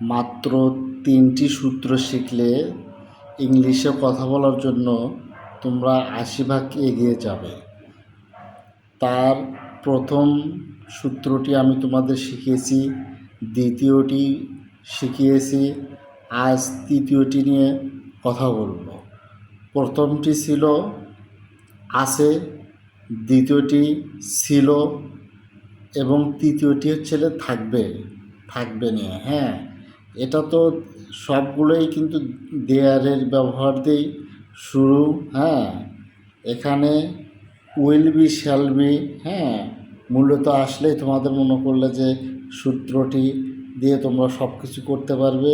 মাত্র তিনটি সূত্র শিখলে ইংলিশে কথা বলার জন্য তোমরা আশি ভাগ এগিয়ে যাবে। তার প্রথম সূত্রটি আমি তোমাদের শিখিয়েছি, দ্বিতীয়টি শিখিয়েছি, আজ তৃতীয়টি নিয়ে কথা বলব। প্রথমটি ছিল, আছে, দ্বিতীয়টি ছিল এবং তৃতীয়টি হচ্ছে থাকবে থাকবে নিয়ে হ্যাঁ? এটা তো সবগুলোই কিন্তু দেয়ারের ব্যবহার দিয়েই শুরু হ্যাঁ। এখানে উইল বি শ্যাল বি হ্যাঁ। মূলত আসলেই তোমাদের মনে করলে যে সূত্রটি দিয়ে তোমরা সব কিছু করতে পারবে।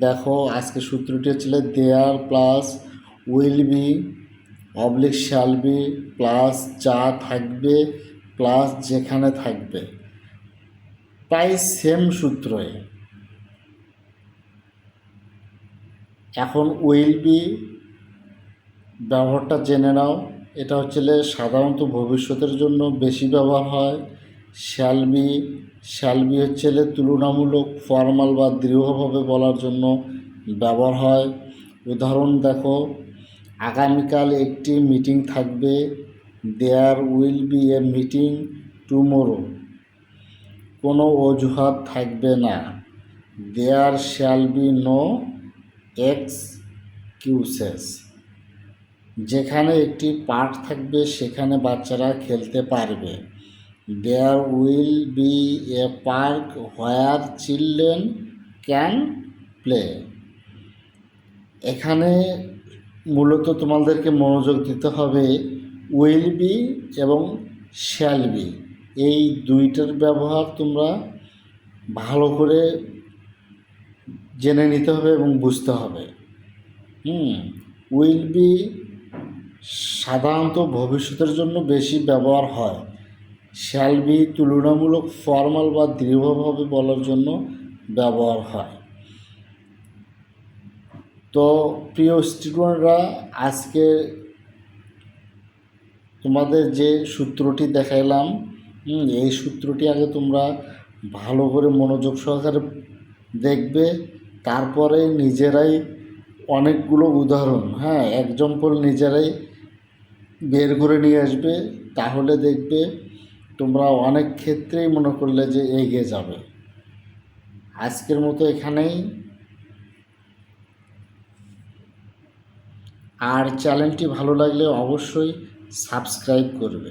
দেখো, আজকে সূত্রটি হচ্ছিল there plus will be oblique shall be plus যা থাকবে প্লাস যেখানে থাকবে। প্রায় সেম সূত্রই। এখন উইল বি ব্যবহারটা জেনে নাও। এটা হচ্ছে সাধারণত ভবিষ্যতের জন্য বেশি ব্যবহার হয়। শ্যাল বি শ্যাল বি হচ্ছে তুলনামূলক ফর্মাল বা দৃঢ়ভাবে বলার জন্য ব্যবহার হয়। উদাহরণ দেখো, আগামীকাল একটি মিটিং থাকবে। There will be a meeting tomorrow কোনো অজুহাত থাকবে না। There shall be no excuses, যেখানে একটি পার্ক থাকবে, সেখানে বাচ্চারা খেলতে পারবে। There will be a park where children can play এখানে মূলত তোমাদেরকে মনোযোগ দিতে হবে উইল বি এবং শ্যাল বি এই দুইটার ব্যবহার তোমরা ভালো করে জেনে নিতে হবে এবং বুঝতে হবে। হুম, উইল বি সাধারণত ভবিষ্যতের জন্য বেশি ব্যবহার হয়। শ্যাল বি তুলনামূলক ফর্মাল বা দৃঢ়ভাবে বলার জন্য ব্যবহার হয়। তো প্রিয় স্টুডেন্টরা, আজকে তোমাদের যে সূত্রটি দেখাইলাম এই সূত্রটি আগে তোমরা ভালো করে মনোযোগ সহকারে দেখবে। তারপরে নিজেরাই অনেকগুলো উদাহরণ হ্যাঁ এক্সাম্পল নিজেরাই বের করে নিয়ে আসবে, তাহলে দেখবে তোমরা অনেক ক্ষেত্রেই মনে করলে যে এগিয়ে যাবে। আজকের মতো এখানেই। আর চ্যানেলটি ভালো লাগলে অবশ্যই সাবস্ক্রাইব করবে।